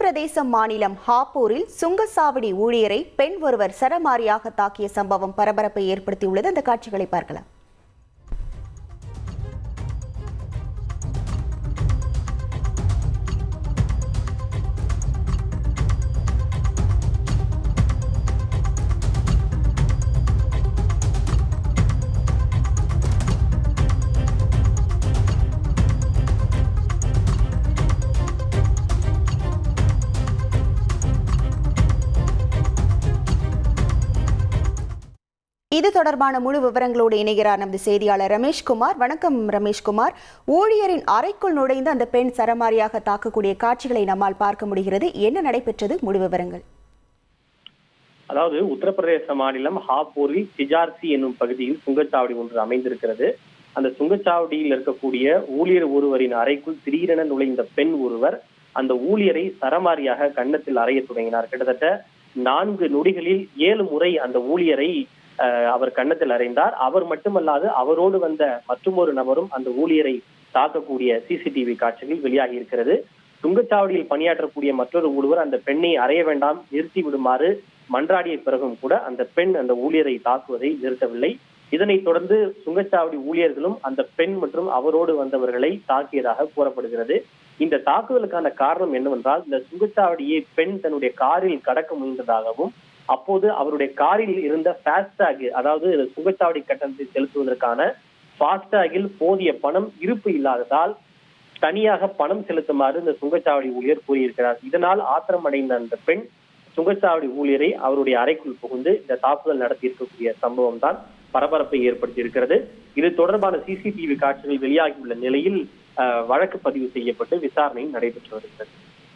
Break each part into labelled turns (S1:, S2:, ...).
S1: உத்தரப்பிரதேச மாநிலம் ஹாப்பூரில் சுங்கசாவடி ஊழியரை பெண் ஒருவர் சரமாரியாக தாக்கிய சம்பவம் பரபரப்பை ஏற்படுத்தியுள்ளது. அந்த காட்சிகளை பார்க்கலாம். இது தொடர்பான முழு விவரங்களோடு இணைகிறார் நமது செய்தியாளர் ரமேஷ்குமார் வணக்கம் ரமேஷ்குமார் ஊழியரின் அறைக்குள் நுழைந்து அந்த பெண் சரமாரியாக தாக்கக்கூடிய காட்சிகளை நம்மால் பார்க்க முடிகிறது. என்ன நடைபெற்றது? முழு விவரங்கள்.
S2: அதாவது உத்தரப்பிரதேச மாநிலம் ஹாப்பூரில் சிஜார்சி என்னும் பகுதியில் சுங்கச்சாவடி ஒன்று அமைந்திருக்கிறது. அந்த சுங்கச்சாவடியில் இருக்கக்கூடிய ஊழியர் ஒருவரின் அறைக்குள் திடீரென நுழைந்த பெண் ஒருவர் அந்த ஊழியரை சரமாரியாக கன்னத்தில் அறைய தொடங்கினார். கிட்டத்தட்ட நான்கு நொடிகளில் ஏழு முறை அந்த ஊழியரை அவர் கன்னத்தில் அறைந்தார். அவர் மட்டுமல்லாது அவரோடு வந்த மற்றொரு நபரும் அந்த ஊழியரை தாக்கக்கூடிய சிசிடிவி காட்சிகள் வெளியாகி இருக்கிறது. சுங்கச்சாவடியில் பணியாற்றக்கூடிய மற்றொரு ஒருவர் அந்த பெண்ணை அறைய வேண்டாம் நிறுத்தி விடுமாறு மன்றாடிய பிறகும் கூட அந்த பெண் அந்த ஊழியரை தாக்குவதை நிறுத்தவில்லை. இதனைத் தொடர்ந்து சுங்கச்சாவடி ஊழியர்களும் அந்த பெண் மற்றும் அவரோடு வந்தவர்களை தாக்கியதாக கூறப்படுகிறது. இந்த தாக்குதலுக்கான காரணம் என்னவென்றால் இந்த சுங்கச்சாவடியை பெண் தன்னுடைய காரில் கடக்க முயன்றதாகவும் அப்போது அவருடைய காரில் இருந்த ஃபாஸ்டாக் அதாவது சுங்கச்சாவடி கட்டணத்தை செலுத்துவதற்கான ஃபாஸ்டாகில் போதிய பணம் இருப்பு இல்லாததால் தனியாக பணம் செலுத்துமாறு இந்த சுங்கச்சாவடி ஊழியர் கூறியிருக்கிறார். இதனால் ஆத்திரமடைந்த அந்த பெண் சுங்கச்சாவடி ஊழியரை அவருடைய அறைக்குள் புகுந்து இந்த தாக்குதல் நடத்தியிருக்கக்கூடிய சம்பவம் தான் பரபரப்பை ஏற்படுத்தி இருக்கிறது இது தொடர்பான சிசிடிவி காட்சிகள் வெளியாகியுள்ள நிலையில் வழக்கு பதிவு செய்யப்பட்டு விசாரணை நடைபெற்று வருகிறது.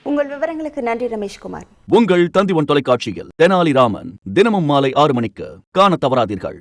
S1: உங்கள் விவரங்களுக்கு நன்றி ரமேஷ்குமார்
S3: உங்கள் தந்திவன் தொலைக்காட்சியில் தெனாலிராமன் தினமும் மாலை ஆறு மணிக்கு காணத் தவறாதீர்கள்.